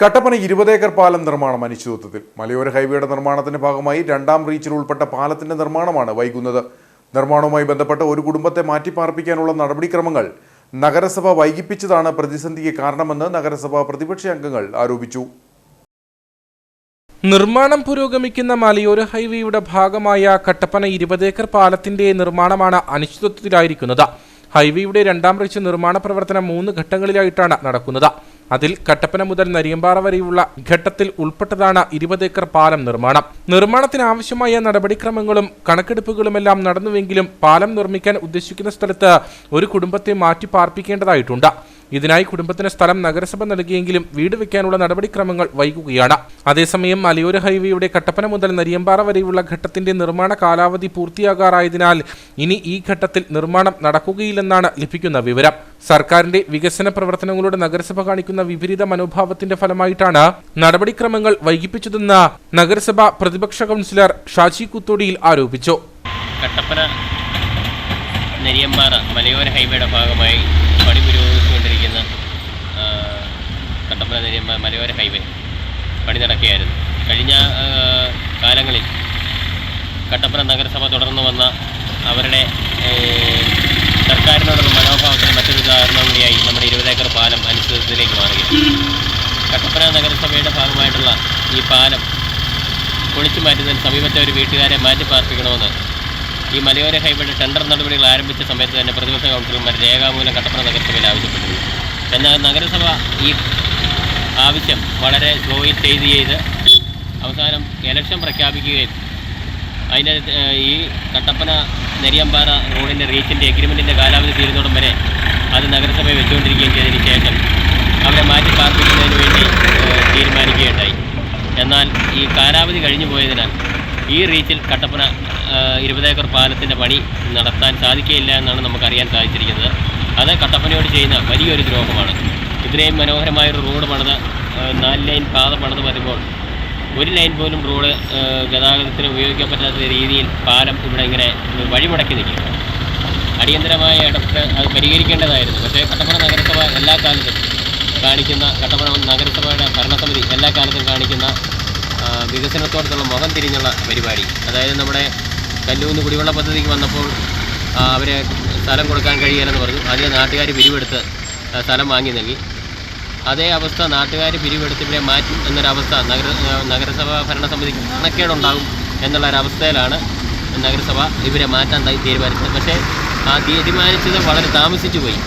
കട്ടപ്പന ഇരുപത് ഏക്കർ പാലം നിർമ്മാണം അനിശ്ചിതത്വത്തിൽ. മലയോര ഹൈവേയുടെ നിർമ്മാണത്തിന്റെ ഭാഗമായി രണ്ടാം റീച്ചിൽ ഉൾപ്പെട്ട പാലത്തിന്റെ നിർമ്മാണമാണ് വൈകുന്നത്. നിർമ്മാണവുമായി ബന്ധപ്പെട്ട ഒരു കുടുംബത്തെ മാറ്റിപ്പാർപ്പിക്കാനുള്ള നടപടിക്രമങ്ങൾ നഗരസഭ വൈകിപ്പിച്ചതാണ് പ്രതിസന്ധിക്ക് കാരണമെന്ന് നഗരസഭ പ്രതിപക്ഷ അംഗങ്ങൾ ആരോപിച്ചു. നിർമ്മാണം പുരോഗമിക്കുന്ന മലയോര ഹൈവേയുടെ ഭാഗമായ കട്ടപ്പന ഇരുപത് ഏക്കർ പാലത്തിന്റെ നിർമ്മാണമാണ് അനിശ്ചിതത്വത്തിലായിരിക്കുന്നത്. ഹൈവേയുടെ രണ്ടാം റീച്ച് നിർമ്മാണ പ്രവർത്തനം മൂന്ന് ഘട്ടങ്ങളിലായിട്ടാണ് നടക്കുന്നത്. അതിൽ കട്ടപ്പന മുതൽ നരിയമ്പാറ വരെയുള്ള ഘട്ടത്തിൽ ഉൾപ്പെട്ടതാണ് ഇരുപത് ഏക്കർ പാലം നിർമ്മാണം. നിർമ്മാണത്തിന് ആവശ്യമായ നടപടിക്രമങ്ങളും കണക്കെടുപ്പുകളുമെല്ലാം നടന്നുവെങ്കിലും പാലം നിർമ്മിക്കാൻ ഉദ്ദേശിക്കുന്ന സ്ഥലത്ത് ഒരു കുടുംബത്തെ മാറ്റി പാർപ്പിക്കേണ്ടതായിട്ടുണ്ട് ഇതിനായി കുടുംബത്തിന് സ്ഥലം നഗരസഭ നൽകിയെങ്കിലും വീട് വെക്കാനുള്ള നടപടിക്രമങ്ങൾ വൈകുകയാണ്. അതേസമയം മലയോര ഹൈവേയുടെ കട്ടപ്പന മുതൽ നരിയമ്പാറ വരെയുള്ള ഘട്ടത്തിന്റെ നിർമ്മാണ കാലാവധി പൂർത്തിയാകാറായതിനാൽ ഇനി ഈ ഘട്ടത്തിൽ നിർമ്മാണം നടക്കുകയില്ലെന്നാണ് ലഭിക്കുന്ന വിവരം. സർക്കാരിന്റെ വികസന പ്രവർത്തനങ്ങളുടെ നഗരസഭ കാണിക്കുന്ന വിപരീത മനോഭാവത്തിന്റെ ഫലമായിട്ടാണ് നടപടിക്രമങ്ങൾ വൈകിപ്പിച്ചതെന്ന് നഗരസഭ പ്രതിപക്ഷ കൗൺസിലർ ഷാജി കുത്തോടിയിൽ ആരോപിച്ചു. കട്ടപ്പന നെരിയമ്പാറ മലയോര ഹൈവേയുടെ ഭാഗമായി പണി പുരോഗമിച്ചുകൊണ്ടിരിക്കുന്ന ആ, കട്ടപ്പന നെരിയമ്പാറ മലയോര ഹൈവേ പണി നടക്കുകയായിരുന്നു. കഴിഞ്ഞ കാലങ്ങളിൽ കട്ടപ്പന നഗരസഭ തുടർന്നു വന്ന അവരുടെ സർക്കാരിനോടുള്ള മനോഭാവത്തിന് മറ്റൊരു ഉദാഹരണം കൂടിയായി നമ്മുടെ ഇരുപതേക്കർ പാലം അനുസൃതത്തിലേക്ക് മാറുകയാണ്. കട്ടപ്പന നഗരസഭയുടെ ഭാഗമായിട്ടുള്ള ഈ പാലം പൊളിച്ചു മാറ്റുന്നതിന് സമീപത്തെ ഒരു വീട്ടുകാരെ മാറ്റി പാർപ്പിക്കണമെന്ന് ഈ മലയോര ഹൈവേയുടെ ടെൻഡർ നടപടികൾ ആരംഭിച്ച സമയത്ത് തന്നെ പ്രതിപക്ഷ കൗൺസിലർമാർ രേഖാമൂലം കട്ടപ്പന നഗരസഭയിൽ ആവശ്യപ്പെട്ടിരുന്നു. എന്നാൽ നഗരസഭ ഈ ആവശ്യം വളരെ സ്ലോയിൽ ചെയ്ത് ചെയ്ത് അവസാനം ഇലക്ഷൻ പ്രഖ്യാപിക്കുകയും അതിന്റെ ഈ കട്ടപ്പന നെരിയമ്പാറ റോഡിന്റെ റീച്ചിന്റെ എഗ്രിമെന്റിന്റെ കാലാവധി തീരുന്നോടം വരെ അത് നഗരസഭയെ വെച്ചുകൊണ്ടിരിക്കുകയും ചെയ്തതിന് ശേഷം അവരെ മാറ്റി പാർപ്പിക്കുന്നതിന് വേണ്ടി തീരുമാനിക്കുകയുണ്ടായി. എന്നാൽ ഈ കാലാവധി കഴിഞ്ഞു പോയതിനാൽ ഈ റീച്ചിൽ കട്ടപ്പന ഇരുപതേക്കർ പാലത്തിന്റെ പണി നടത്താൻ സാധിക്കുകയില്ല എന്നാണ് നമുക്കറിയാൻ സാധിച്ചിരിക്കുന്നത്. അത് കട്ടപ്പനയോട് ചെയ്യുന്ന വലിയൊരു ദ്രോഹമാണ്. ഇത്രയും മനോഹരമായൊരു റോഡ് പണിത് നാല് ലൈൻ പാത പണിത് വരുമ്പോൾ ഒരു ലൈൻ പോലും റോഡ് ഗതാഗതത്തിന് ഉപയോഗിക്കാൻ പറ്റാത്ത രീതിയിൽ പാലം ഇവിടെ ഇങ്ങനെ വഴിമുടക്കി നിൽക്കുക അടിയന്തരമായ ഇടപെട്ട് അത് പരിഹരിക്കേണ്ടതായിരുന്നു. പക്ഷേ കട്ടപ്പന നഗരസഭ എല്ലാ കാലത്തും കാണിക്കുന്ന കട്ടപ്പന നഗരസഭയുടെ ഭരണസമിതി എല്ലാ കാലത്തും കാണിക്കുന്ന വികസനത്തോടത്തുള്ള മുഖം തിരിഞ്ഞുള്ള പരിപാടി. അതായത് നമ്മുടെ കല്ലൂന്ന് കുടിവെള്ള പദ്ധതിക്ക് വന്നപ്പോൾ അവരെ സ്ഥലം കൊടുക്കാൻ കഴിയില്ലെന്ന് പറഞ്ഞു. അതിന് നാട്ടുകാർ പിരിവെടുത്ത് സ്ഥലം വാങ്ങി നൽകി. അതേ അവസ്ഥ നാട്ടുകാർ പിരിവെടുത്ത് ഇവരെ മാറ്റും എന്നൊരവസ്ഥ നഗര നഗരസഭ ഭരണസമിതിക്ക് കണക്കേടുണ്ടാകും എന്നുള്ളൊരവസ്ഥയിലാണ് നഗരസഭ ഇവരെ മാറ്റാൻ തീരുമാനിച്ചത്. പക്ഷേ ആ തീരുമാനിച്ചത് വളരെ താമസിച്ചു പോയി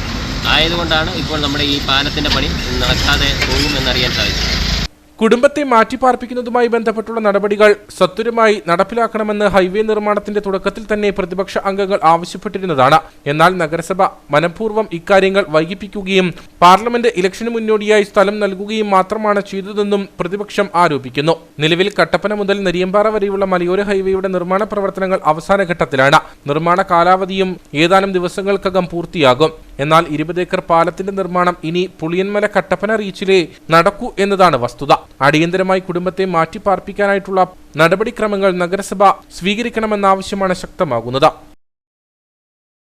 ആയതുകൊണ്ടാണ് ഇപ്പോൾ നമ്മുടെ ഈ പാലത്തിന്റെ പണി നടക്കാതെ പോകും എന്നറിയാൻ സാധിച്ചത്. കുടുംബത്തെ മാറ്റിപ്പാർപ്പിക്കുന്നതുമായി ബന്ധപ്പെട്ടുള്ള നടപടികൾ സത്വരമായി നടപ്പിലാക്കണമെന്ന് ഹൈവേ നിർമ്മാണത്തിന്റെ തുടക്കത്തിൽ തന്നെ പ്രതിപക്ഷ അംഗങ്ങൾ ആവശ്യപ്പെട്ടിരുന്നതാണ്. എന്നാൽ നഗരസഭ മനഃപൂർവം ഇക്കാര്യങ്ങൾ വൈകിപ്പിക്കുകയും പാർലമെന്റ് ഇലക്ഷന് മുന്നോടിയായി സ്ഥലം നൽകുകയും മാത്രമാണ് ചെയ്തതെന്നും പ്രതിപക്ഷം ആരോപിക്കുന്നു. നിലവിൽ കട്ടപ്പന മുതൽ നെരിയമ്പാറ വരെയുള്ള മലയോര ഹൈവേയുടെ നിർമ്മാണ പ്രവർത്തനങ്ങൾ അവസാന ഘട്ടത്തിലാണ് നിർമ്മാണ കാലാവധിയും ഏതാനും ദിവസങ്ങൾക്കകം പൂർത്തിയാകും. എന്നാൽ ഇരുപത് ഏക്കർ പാലത്തിന്റെ നിർമ്മാണം ഇനി പുളിയന്മല കട്ടപ്പന റീച്ചിലെ നടക്കൂ എന്നതാണ് വസ്തുത. അടിയന്തരമായി കുടുംബത്തെ മാറ്റിപ്പാർപ്പിക്കാനായിട്ടുള്ള നടപടിക്രമങ്ങൾ നഗരസഭ സ്വീകരിക്കണമെന്ന ആവശ്യമാണ് ശക്തമാകുന്നത്.